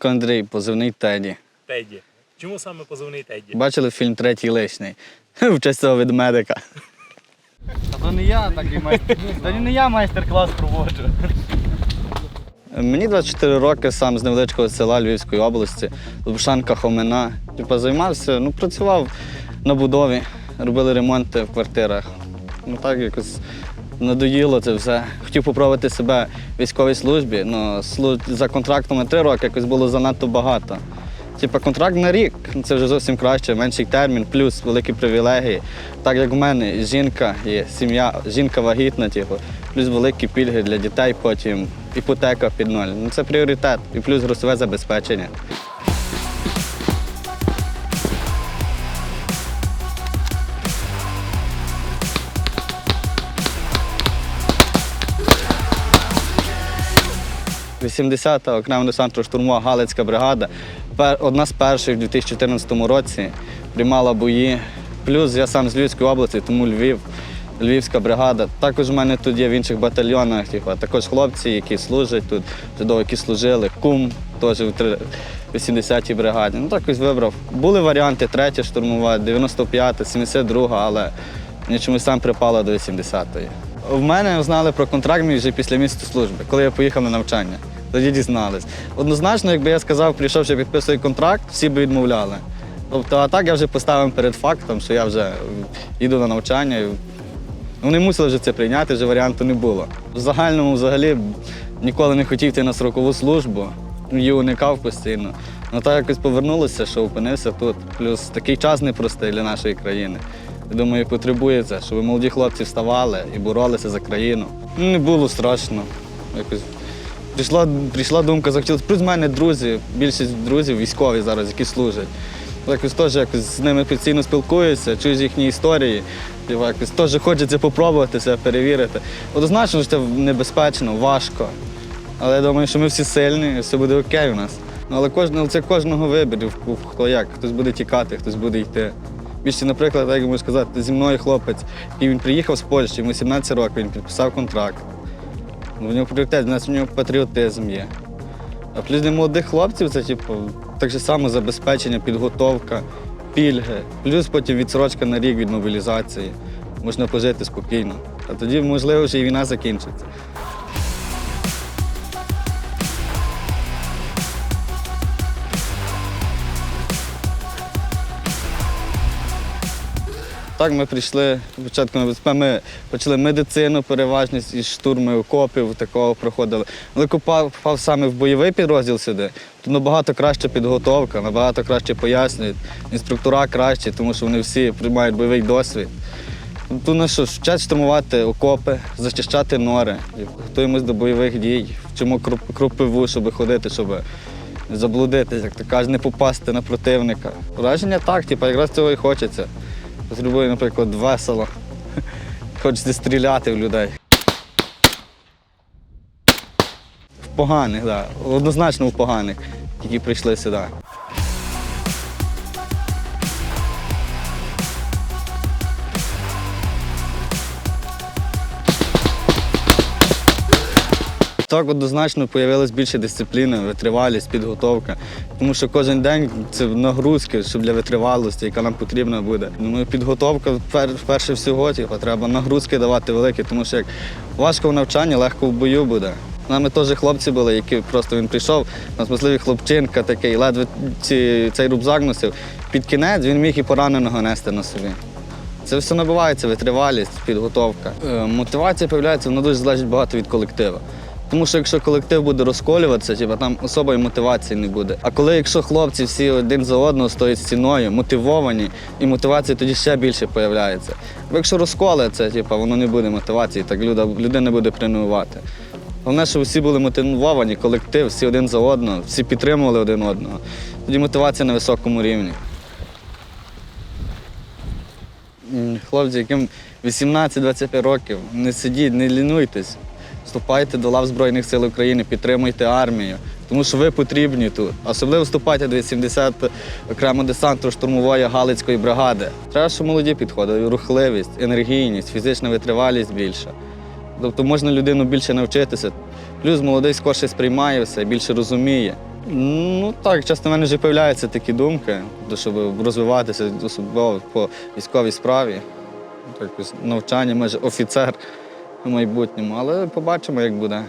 Андрій, позивний Теді. Теді. Чому саме позивний Теді? Бачили фільм Третій лишній? В честь цього ведмедика. Та то не я такий майстер. Та не я майстер-клас проводжу. Мені 24 роки, сам з невеличкого села Львівської області, Лубшанка Хомина. Типу, займався, ну, працював на будові, робили ремонти в квартирах. Ну так якось надоїло це все. Хотів попробувати себе в військовій службі, але за контрактом на три роки якось було занадто багато. Типа контракт на рік, це вже зовсім краще, менший термін, плюс великі привілегії. Так як в мене жінка є, сім'я, жінка вагітна, типу, плюс великі пільги для дітей, потім іпотека під ноль. Ну це пріоритет. І плюс грошове забезпечення. – 80-та окрема десантно-штурмова Галицька бригада. Одна з перших у 2014 році приймала бої. Плюс я сам з Львівської області, тому Львів, Львівська бригада. Також в мене тут є в інших батальйонах, типу, також хлопці, які служать тут, які служили, кум теж в 80-й бригаді. Ну так ось вибрав. Були варіанти, третя штурмова, 95-та, 72-га, але мені чомусь сам припало до 80-ї. В мене знали про контракт мій вже після місяця служби, коли я поїхав на навчання. Тоді дізнались. Однозначно, якби я сказав, прийшов, що підписую контракт, всі б відмовляли. Тобто, а так я вже поставив перед фактом, що я вже їду на навчання. Вони мусили вже це прийняти, вже варіанту не було. В загальному взагалі ніколи не хотів йти на строкову службу, її уникав постійно. Ну так якось повернулося, що опинився тут. Плюс такий час непростий для нашої країни. Я думаю, потребує це, щоб молоді хлопці вставали і боролися за країну. Ну, Не було страшно. Якось прийшла, прийшла думка, захотілося. Плюс в мене друзі, більшість друзів військові зараз, які служать. Якось теж якось з ними постійно спілкуюся, чую їхні історії. Якось теж хочеться попробувати себе перевірити. Однозначно, що це небезпечно, важко. Але я думаю, що ми всі сильні, і все буде окей у нас. Ну, Але кожного, це кожного вибір, хто як, хтось буде тікати, хтось буде йти. Більше, наприклад, як я можу сказати, зі мною хлопець, і він приїхав з Польщі, йому 17 років, він підписав контракт. В нього пріоритет, в нас в нього патріотизм є. А плюс для молодих хлопців це типу, так же само забезпечення, підготовка, пільги, плюс потім відсрочка на рік від мобілізації. Можна пожити спокійно. А тоді, можливо, вже і війна закінчиться. Так, ми прийшли спочатку на ВСП, ми почали медицину переважність із штурми окопів, такого проходили. Але попав саме в бойовий підрозділ сюди, то набагато краща підготовка, набагато краще пояснюють. Інструктора кращі, тому що вони всі приймають бойовий досвід. Тут нас що, вчать штурмувати окопи, зачищати нори, готуємось до бойових дій, вчимо крупиву, щоб ходити, щоб не заблудитись, як то кажуть, не попасти на противника. Враження так, типу, якраз цього і хочеться. Потребує, наприклад, весело. Хочеться стріляти в людей. В поганих, так. Да. Однозначно в поганих, які прийшли сюди. Так однозначно з'явилась більше дисципліни, витривалість, підготовка. Тому що кожен день це нагрузки, щоб для витривалості, яка нам потрібна буде. Думаю, підготовка пер- перше всього, типу, треба нагрузки давати великі, тому що як важко в навчанні, легко в бою буде. Нами теж хлопці були, які просто він прийшов, у нас можливий хлопчинка такий, ледве ці, цей рюкзак носив. Під кінець він міг і пораненого нести на собі. Це все набувається, витривалість, підготовка. Е, Мотивація з'являється, вона дуже залежить багато від колективу. Тому що якщо колектив буде розколюватися, типу, там особої мотивації не буде. А коли якщо хлопці всі один за одного стоять стіною, мотивовані, і мотивація тоді ще більше з'являється. Бо якщо розколиться, типу, воно не буде мотивації, так людина буде тренувати. Головне, щоб всі були мотивовані, колектив, всі один за одного, всі підтримували один одного. Тоді мотивація на високому рівні. Хлопці, яким 18-25 років, не сидіть, не лінуйтесь. Вступайте до лав Збройних сил України, підтримуйте армію, тому що ви потрібні тут. Особливо вступайте до 80 окремо десанту штурмової Галицької бригади. Треба, щоб молоді підходили, рухливість, енергійність, фізична витривалість більша. Тобто можна людину більше навчитися. Плюс молодий скорше сприймає все, більше розуміє. Ну так, часто в мене вже з'являються такі думки, щоб розвиватися особливо по військовій справі. Навчання, може, офіцер в майбутньому, але побачимо, як буде.